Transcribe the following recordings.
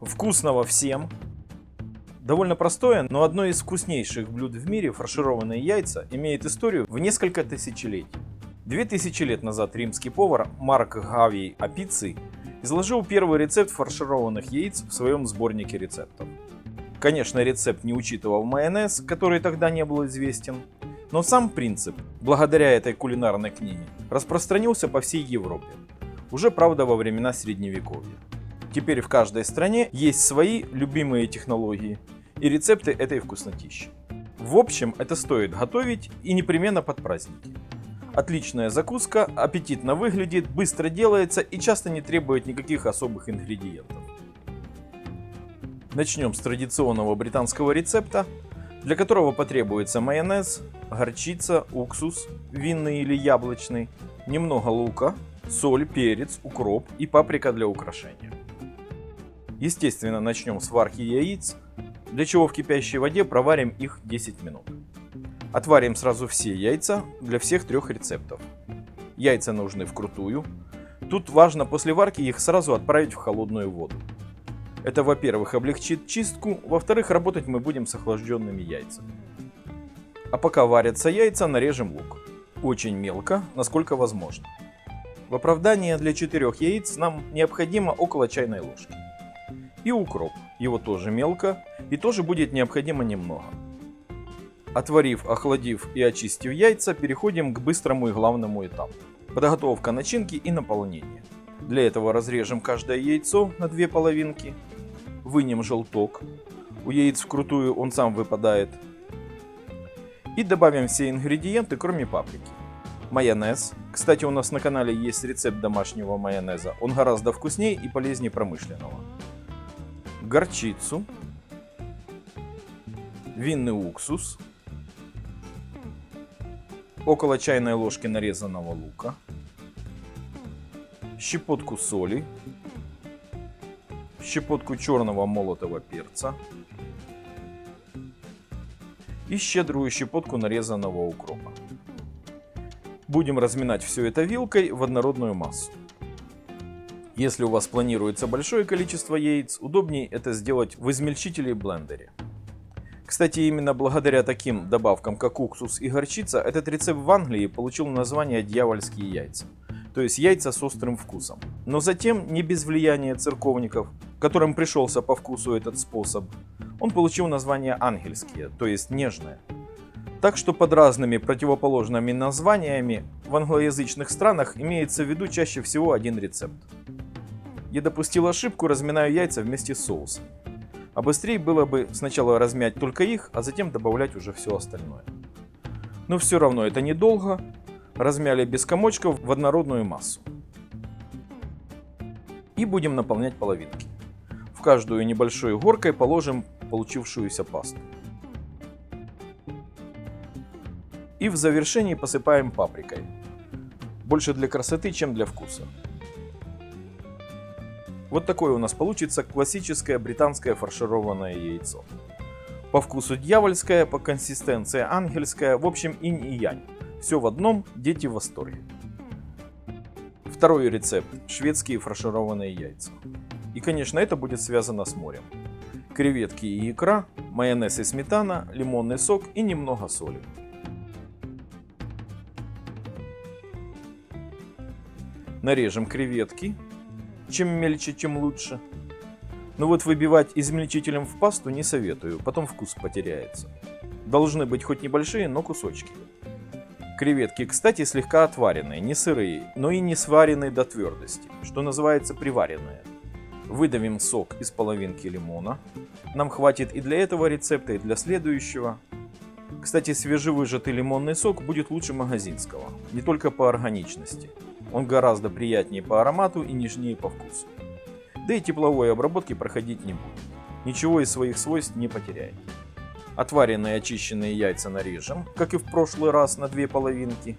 Вкусного всем! Довольно простое, но одно из вкуснейших блюд в мире, фаршированные яйца, имеет историю в несколько тысячелетий. Две тысячи лет назад римский повар Марк Гавий Апиций изложил первый рецепт фаршированных яиц в своем сборнике рецептов. Конечно, рецепт не учитывал майонез, который тогда не был известен, но сам принцип, благодаря этой кулинарной книге, распространился по всей Европе. Уже, правда, во времена Средневековья. Теперь в каждой стране есть свои любимые технологии и рецепты этой вкуснотищи. В общем, это стоит готовить и непременно под праздники. Отличная закуска, аппетитно выглядит, быстро делается и часто не требует никаких особых ингредиентов. Начнем с традиционного британского рецепта, для которого потребуется майонез, горчица, уксус, винный или яблочный, немного лука, соль, перец, укроп и паприка для украшения. Естественно, начнем с варки яиц, для чего в кипящей воде проварим их 10 минут. Отварим сразу все яйца для всех трех рецептов. Яйца нужны вкрутую. Тут важно после варки их сразу отправить в холодную воду. Это, во-первых, облегчит чистку, во-вторых, работать мы будем с охлажденными яйцами. А пока варятся яйца, нарежем лук. Очень мелко, насколько возможно. В оправдание для четырех яиц нам необходимо около чайной ложки. И укроп, его тоже мелко, и тоже будет необходимо немного. Отварив, охладив и очистив яйца, переходим к быстрому и главному этапу. Подготовка начинки и наполнение. Для этого разрежем каждое яйцо на две половинки, вынем желток, у яиц вкрутую он сам выпадает, и добавим все ингредиенты, кроме паприки. Майонез. Кстати, у нас на канале есть рецепт домашнего майонеза. Он гораздо вкуснее и полезнее промышленного. Горчицу. Винный уксус. Около чайной ложки нарезанного лука. Щепотку соли. Щепотку черного молотого перца и щедрую щепотку нарезанного укропа. Будем разминать все это вилкой в однородную массу. Если у вас планируется большое количество яиц, удобнее это сделать в измельчителе и блендере. Кстати, именно благодаря таким добавкам, как уксус и горчица, этот рецепт в Англии получил название «дьявольские яйца», то есть яйца с острым вкусом. Но затем, не без влияния церковников, которым пришелся по вкусу этот способ, он получил название ангельские, то есть нежные. Так что под разными противоположными названиями в англоязычных странах имеется в виду чаще всего один рецепт. Я допустил ошибку, разминаю яйца вместе с соусом. А быстрее было бы сначала размять только их, а затем добавлять уже все остальное. Но все равно это недолго. Размяли без комочков в однородную массу. И будем наполнять половинки. В каждую небольшой горкой положим получившуюся пасту. И в завершении посыпаем паприкой. Больше для красоты, чем для вкуса. Вот такое у нас получится классическое британское фаршированное яйцо. По вкусу дьявольское, по консистенции ангельское, в общем инь и янь. Все в одном, дети в восторге. Второй рецепт – шведские фаршированные яйца. И, конечно, это будет связано с морем. Креветки и икра, майонез и сметана, лимонный сок и немного соли. Нарежем креветки. Чем мельче, тем лучше. Но вот выбивать измельчителем в пасту не советую, потом вкус потеряется. Должны быть хоть небольшие, но кусочки. Креветки, кстати, слегка отваренные, не сырые, но и не сваренные до твердости, что называется приваренные. Выдавим сок из половинки лимона. Нам хватит и для этого рецепта, и для следующего. Кстати, свежевыжатый лимонный сок будет лучше магазинского, не только по органичности. Он гораздо приятнее по аромату и нежнее по вкусу. Да и тепловой обработки проходить не будет. Ничего из своих свойств не потеряет. Отваренные очищенные яйца нарежем, как и в прошлый раз, на две половинки.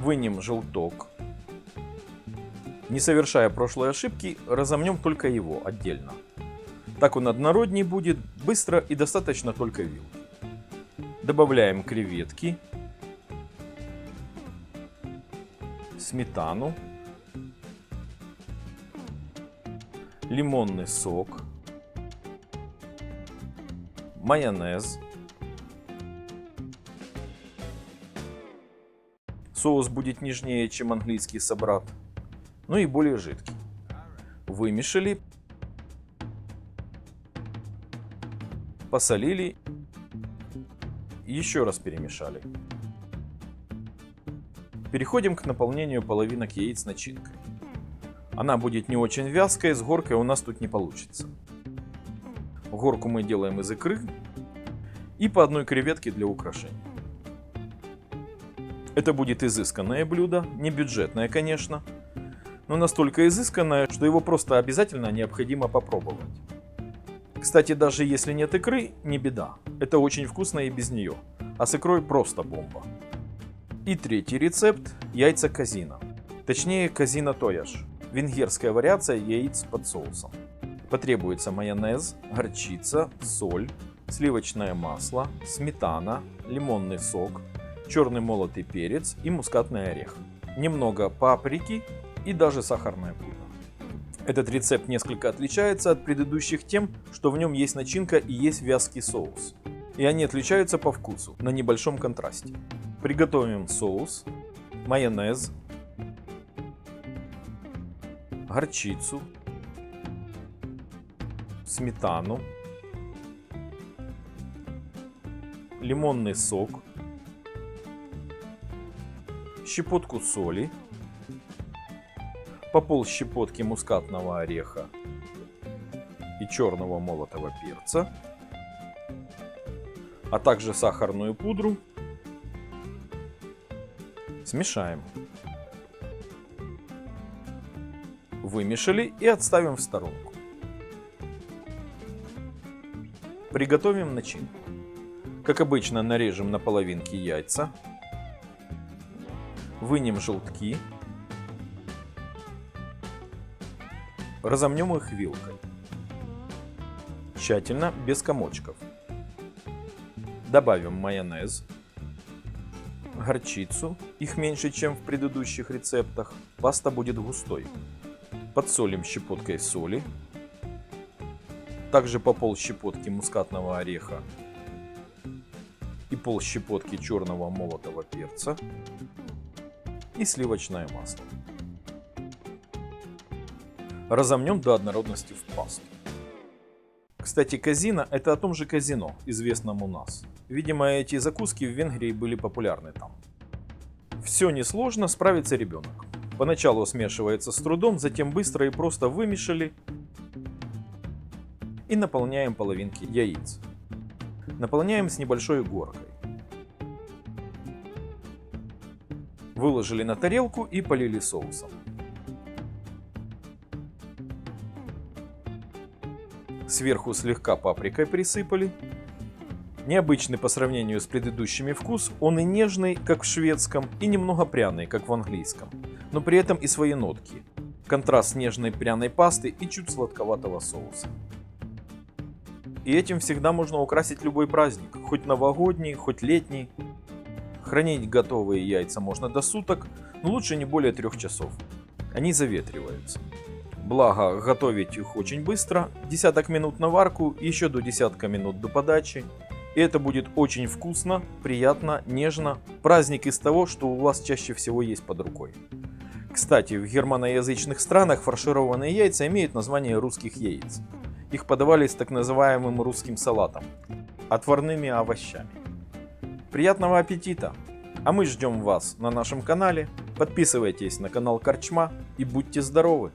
Вынем желток. Не совершая прошлой ошибки, разомнем только его отдельно. Так он однородней будет, быстро и достаточно только вилки. Добавляем креветки, сметану, лимонный сок, майонез. Соус будет нежнее, чем английский собрат, но и более жидкий. Вымешали, посолили еще раз перемешали. Переходим к наполнению половинок яиц начинкой. Она будет не очень вязкая, с горкой у нас тут не получится. Горку мы делаем из икры и по одной креветке для украшения. Это будет изысканное блюдо, не бюджетное, конечно, но настолько изысканное, что его просто обязательно необходимо попробовать. Кстати, даже если нет икры, не беда. Это очень вкусно и без нее. А с икрой просто бомба. И третий рецепт – яйца казина. Точнее, казина тояш. Венгерская вариация яиц под соусом. Потребуется майонез, горчица, соль, сливочное масло, сметана, лимонный сок, черный молотый перец и мускатный орех. Немного паприки и даже сахарная пудра. Этот рецепт несколько отличается от предыдущих тем, что в нем есть начинка и есть вязкий соус. И они отличаются по вкусу, на небольшом контрасте. Приготовим соус, майонез, горчицу, сметану, лимонный сок, щепотку соли, по пол щепотки мускатного ореха и черного молотого перца, а также сахарную пудру. Смешаем. Вымешали и отставим в сторонку. Приготовим начинку. Как обычно нарежем на половинки яйца. Вынем желтки Разомнем их вилкой. Тщательно, без комочков. Добавим майонез, горчицу, их меньше, чем в предыдущих рецептах. Паста будет густой. Подсолим щепоткой соли. Также по пол щепотки мускатного ореха и пол щепотки черного молотого перца и сливочное масло. Разомнем до однородности в пасту. Кстати, казино – это о том же казино, известном у нас. Видимо, эти закуски в Венгрии были популярны там. Все несложно, справится ребенок. Поначалу смешивается с трудом, затем быстро и просто вымешали и наполняем половинки яиц. Наполняем с небольшой горкой. Выложили на тарелку и полили соусом. Сверху слегка паприкой присыпали. Необычный по сравнению с предыдущими вкус, он и нежный, как в шведском, и немного пряный, как в английском, но при этом и свои нотки. Контраст нежной пряной пасты и чуть сладковатого соуса. И этим всегда можно украсить любой праздник, хоть новогодний, хоть летний. Хранить готовые яйца можно до суток, но лучше не более трех часов. Они заветриваются. Благо, готовить их очень быстро, десяток минут на варку, еще до десятка минут до подачи. И это будет очень вкусно, приятно, нежно. Праздник из того, что у вас чаще всего есть под рукой. Кстати, в германоязычных странах фаршированные яйца имеют название русских яиц. Их подавали с так называемым русским салатом, отварными овощами. Приятного аппетита! А мы ждем вас на нашем канале. Подписывайтесь на канал Корчма и будьте здоровы!